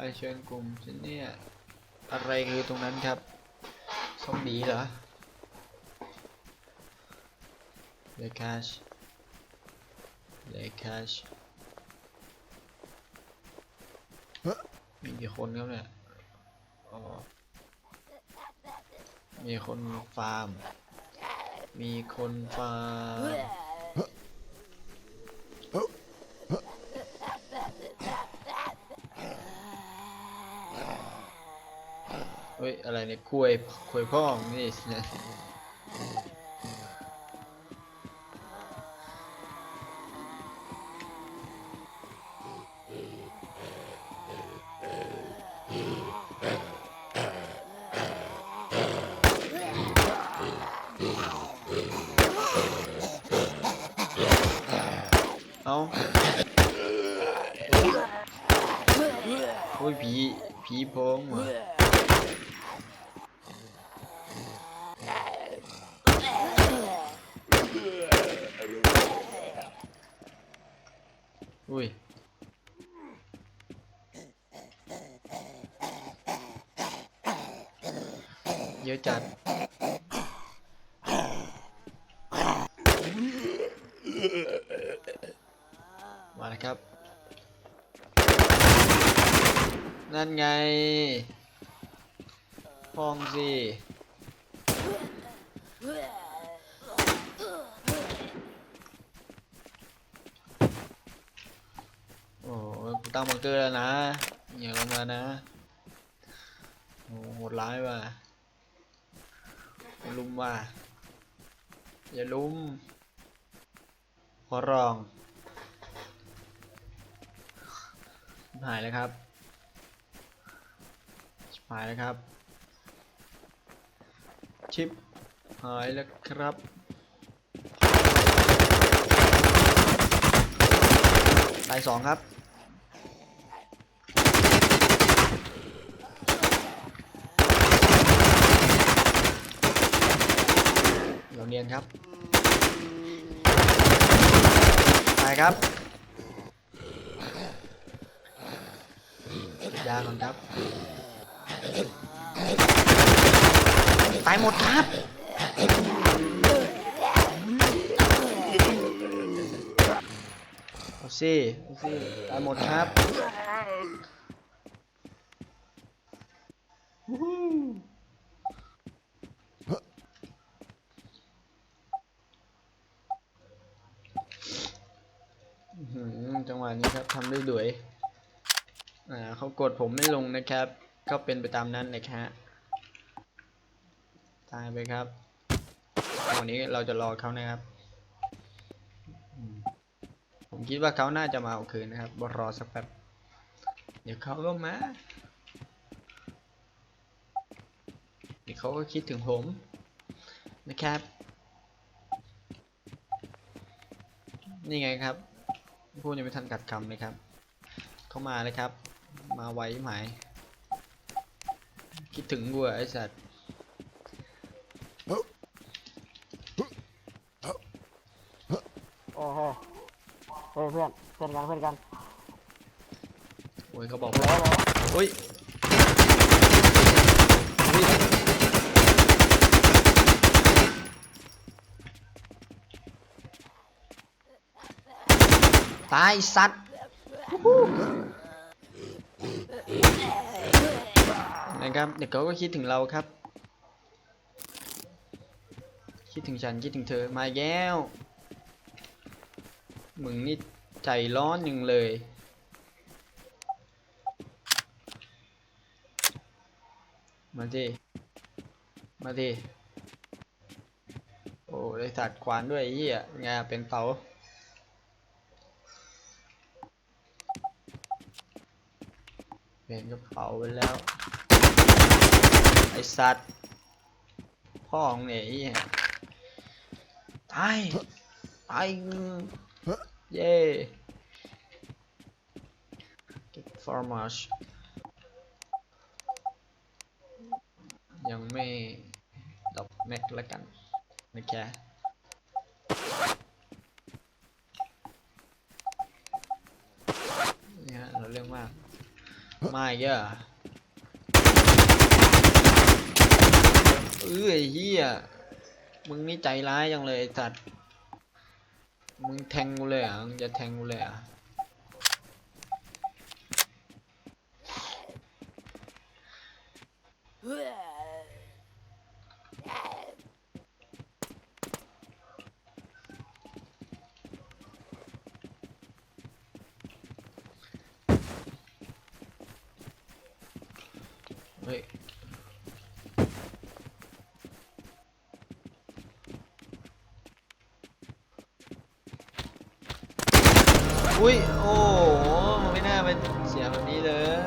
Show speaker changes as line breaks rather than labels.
ไปเชิญกลุ่มฉันเนี่ยอะไรคือตรงนั้นครับซอมบี้เหรอเลคัชเลคัชมีกี่คนครับเนี่ยมีคนฟาร์ม มีคนฟาร์ม ฮ้ยอะไรเนี่ยคุยคุยพ่อมึงนี่นะเอาโอ้ยผีผีโพงว่ะ อุ้ย เยอะจัด มาแล้วครับ นั่นไงห้องสิ โอ้ยกู ตั้งบังเกอร์แล้วนะอย่าลงมานะโอ้โหดร้ายว่ะอย่าลุมว่ะอย่าลุมขอร้อง หายแล้วครับชิบหายแล้วครับ ชิป หายแล้วครับตายสองครับ เราเนียนครับตายครับยาก่อนครับ ตายหมดครับเอาสิเอาสิตายหมดครับวู้ฮู้อื้อหือจังหวะนี้ครับ ทำได้ด้วยอ่าเขากดผมไม่ลงนะครับ ก็เป็นไปตามนั้นเลยครับตายไปครับ วันนี้เราจะรอเขานะครับ ผมคิดว่าเขาน่าจะมาเอาคืนนะครับรอสักแป๊บ เดี๋ยวเขาก็มาเดี๋ยวเขาก็คิดถึงผมนะครับ นี่ไงครับ พูดยังไม่ทันกัดคำเลยครับ เขามาเลยครับ มาไวไหมายคิดถึงกูอะไอ้สัตว์
โอ้โหเฮ้ยเพื่อนเพื่อนกันเพื่อนกัน
โอ้ยเขาบอก
โหล
ว่า
โหล
อุ้ยอุ๊ย ตายสัตว์นะครับเดี๋ยวเขาก็คิดถึงเราครับ คิดถึงฉันคิดถึงเธอมาแย้วมึงนี่ใจร้อนยังเลยมาดิมาดิโอ้ได้สัตว์ขวานด้วยเหี้ยไงเป็นเตา เป็นกระเป๋าไปแล้ว ไอสัตว์ พ่อของไหี้ยตายตายเย้ get for much ยังไม่ดอกแม็กแล้วกันนะแก นี่เราเรื่องมากมาอีกอะเอ้ยเฮียมึงนี่ใจร้ายจังเลยไอ้สัตว์มึงแทงกูเลยเหรอะมึงจะแทงกูเลยเหรอะ อุ้ย โอ้โหไม่น่าเป็นเสียแบบนี้เลย